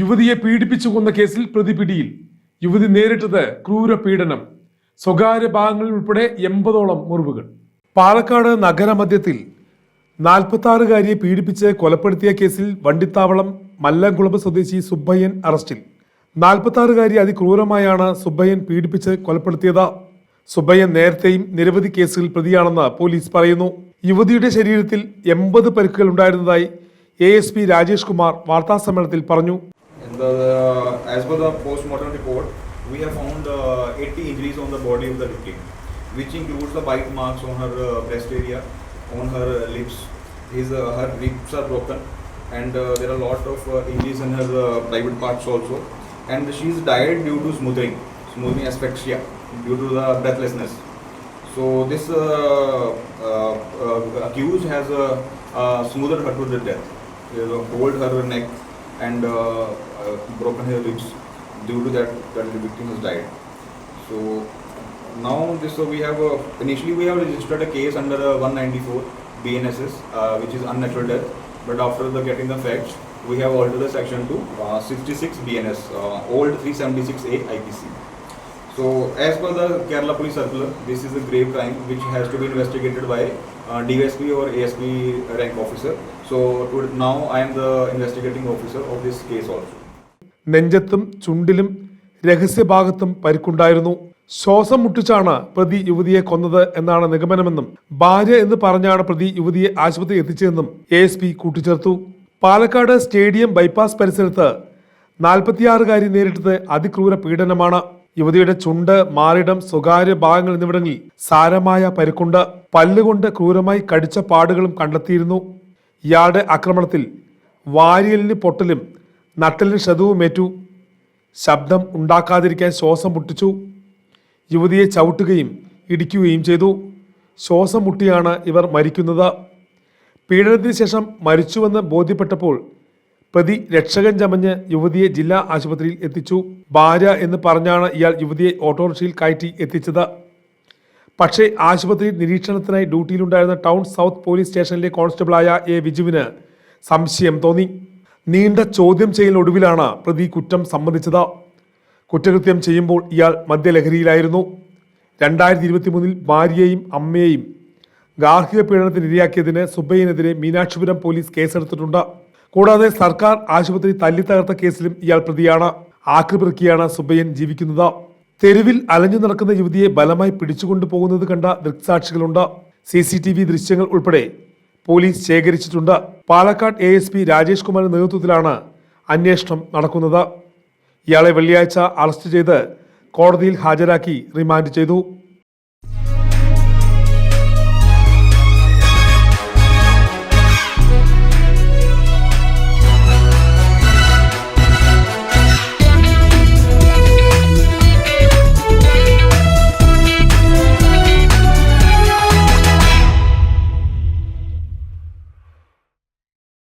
യുവതിയെ പീഡിപ്പിച്ചു കൊന്ന കേസിൽ പ്രതി പിടിയിൽ. യുവതി നേരിട്ടത് ക്രൂര പീഡനം. സ്വകാര്യ ഭാഗങ്ങളിൽ ഉൾപ്പെടെ എൺപതോളം മുറിവുകൾ. പാലക്കാട് നഗരമധ്യത്തിൽ നാൽപ്പത്താറുകാരിയെ പീഡിപ്പിച്ച് കൊലപ്പെടുത്തിയ കേസിൽ വണ്ടിത്താവളം മല്ലംകുളമ്പ് സ്വദേശി സുബ്ബയ്യൻ അറസ്റ്റിൽ. നാൽപ്പത്താറുകാരി അതിക്രൂരമായാണ് സുബ്ബയ്യൻ പീഡിപ്പിച്ച് കൊലപ്പെടുത്തിയത്. സുബ്ബയ്യൻ നേരത്തെയും നിരവധി കേസുകളിൽ പ്രതിയാണെന്ന് പോലീസ് പറയുന്നു. യുവതിയുടെ ശരീരത്തിൽ എൺപത് പരിക്കുകൾ ഉണ്ടായിരുന്നതായി A S P Rajesh Kumar വാർത്താസമ്മേളനത്തിൽ പറഞ്ഞു. The, as per the post-mortem report, we have found uh, 80 injuries on the body of the victim, which includes the bite marks on her uh, breast area, on her uh, lips. His, uh, her ribs are broken, and uh, there are a lot of uh, injuries in her uh, private parts also. And she is died due to smoothing, smoothing asphyxia, due to the breathlessness. So this uh, uh, uh, accused has uh, uh, smoothed her to the death. Has uh, hold her neck and uh, uh, broken her ribs. Due to that, that the victim has died. So now this uh, we have uh, initially we have registered a case under uh, 194 BNSS, which is unnatural death. But after the getting the facts, we have altered the section to uh, 66 BNS, uh, old 376A IPC. So, as per the Kerala Police Circular, this is a grave crime which has to be investigated by uh, DSP or ASP rank officer. So, to, now I am the investigating officer of this case also. നെഞ്ചത്തും ചുണ്ടിലും രഹസ്യഭാഗത്തും പരിക്കുണ്ടായിരുന്നു ശ്വാസം മുട്ടിച്ചാണ് പ്രതി യുവതിയെ കൊന്നത് എന്നാണ് നിഗമനമെന്നും ഭാര്യ എന്ന് പറഞ്ഞാണ് പ്രതി യുവതിയെ ആശുപത്രി എത്തിച്ചതെന്നും എ എസ് പി കൂട്ടിച്ചേർത്തു പാലക്കാട് സ്റ്റേഡിയം ബൈപ്പാസ് പരിസരത്ത് നാൽപ്പത്തിയാറുകാരി നേരിട്ടത് അതിക്രൂര പീഡനമാണ് യുവതിയുടെ ചുണ്ട് മാറിടം സ്വകാര്യ ഭാഗങ്ങൾ എന്നിവിടങ്ങളിൽ സാരമായ പരിക്കുണ്ട്. പല്ലുകൊണ്ട് ക്രൂരമായി കടിച്ച പാടുകളും കണ്ടെത്തിയിരുന്നു. ഇയാളുടെ ആക്രമണത്തിൽ വാരിയലിന് പൊട്ടലും നട്ടലിന് ക്ഷതവുമേറ്റു ശബ്ദം ഉണ്ടാക്കാതിരിക്കാൻ ശ്വാസം മുട്ടിച്ചു. യുവതിയെ ചവിട്ടുകയും ഇടിക്കുകയും ചെയ്തു. ശ്വാസം മുട്ടിയാണ് ഇവർ മരിക്കുന്നത്. പീഡനത്തിന് ശേഷം മരിച്ചുവെന്ന് ബോധ്യപ്പെട്ടപ്പോൾ പ്രതി രക്ഷകൻ ചമഞ്ഞ് യുവതിയെ ജില്ലാ ആശുപത്രിയിൽ എത്തിച്ചു. ഭാര്യ എന്ന് പറഞ്ഞാണ് ഇയാൾ യുവതിയെ ഓട്ടോറിക്ഷയിൽ കയറ്റി എത്തിച്ചത്. പക്ഷേ ആശുപത്രിയിൽ നിരീക്ഷണത്തിനായി ഡ്യൂട്ടിയിലുണ്ടായിരുന്ന ടൗൺ സൗത്ത് പോലീസ് സ്റ്റേഷനിലെ കോൺസ്റ്റബിളായ എ വിജുവിന് സംശയം തോന്നി. നീണ്ട ചോദ്യം ചെയ്യലിനൊടുവിലാണ് പ്രതി കുറ്റം സമ്മതിച്ചത്. കുറ്റകൃത്യം ചെയ്യുമ്പോൾ ഇയാൾ മദ്യലഹരിയിലായിരുന്നു. രണ്ടായിരത്തി ഇരുപത്തി മൂന്നിൽ ഭാര്യയെയും അമ്മയെയും ഗാർഹിക പീഡനത്തിന് ഇരയാക്കിയതിന് സുബൈനെതിരെ മീനാക്ഷിപുരം പോലീസ് കേസെടുത്തിട്ടുണ്ട്. കൂടാതെ സർക്കാർ ആശുപത്രി തല്ലിത്തകർത്ത കേസിലും ഇയാൾ പ്രതിയാണ്. ആക്രിപിറക്കിയാണ് സുബയ്യൻ ജീവിക്കുന്നത്. തെരുവിൽ അലഞ്ഞു നടക്കുന്ന യുവതിയെ ബലമായി പിടിച്ചുകൊണ്ടു പോകുന്നത് കണ്ട ദൃക്സാക്ഷികളുണ്ട്. സി സി ടി വി ദൃശ്യങ്ങൾ ഉൾപ്പെടെ പോലീസ് ശേഖരിച്ചിട്ടുണ്ട്. Palakkad A S P Rajesh കുമാറിന്റെ നേതൃത്വത്തിലാണ് അന്വേഷണം നടക്കുന്നത്. ഇയാളെ വെള്ളിയാഴ്ച അറസ്റ്റ് ചെയ്ത് കോടതിയിൽ ഹാജരാക്കി റിമാൻഡ് ചെയ്തു.